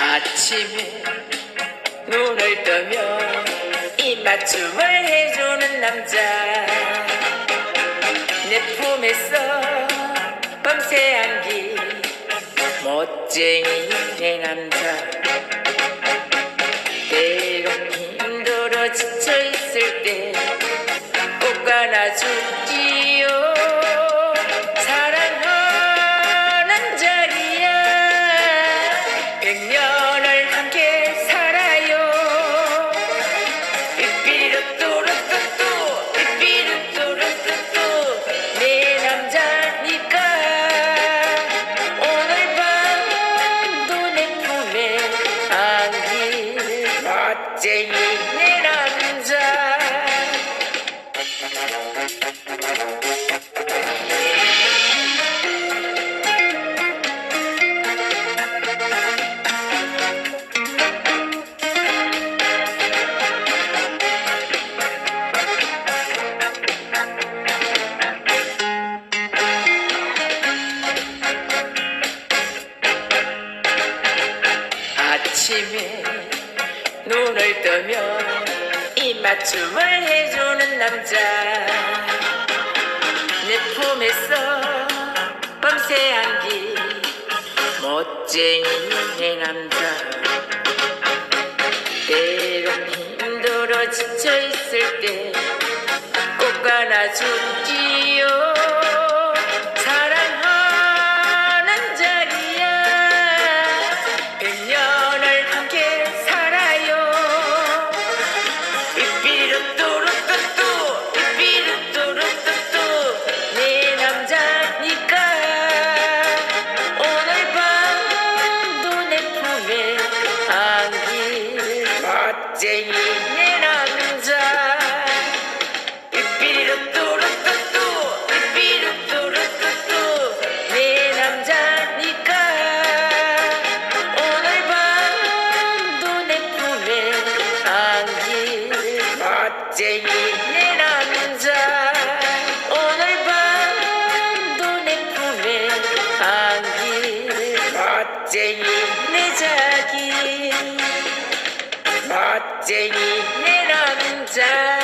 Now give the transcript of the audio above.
아침에 눈을 뜨면 입 맞춤을 해주는 남자. 내 품에서 밤새 안기 멋쟁이 내 남자. 때로 힘들어 지쳐 있을 때 꼭 안아주지요 멋쟁이 내 남자. 아침에 눈을 뜨면 입맞춤을 해주는 남자. 내 품에서 밤새 안기 멋쟁이 내 남자. 때로 힘들어 지쳐 있을 때 꼭 안아준 Yeah. Deli herhalde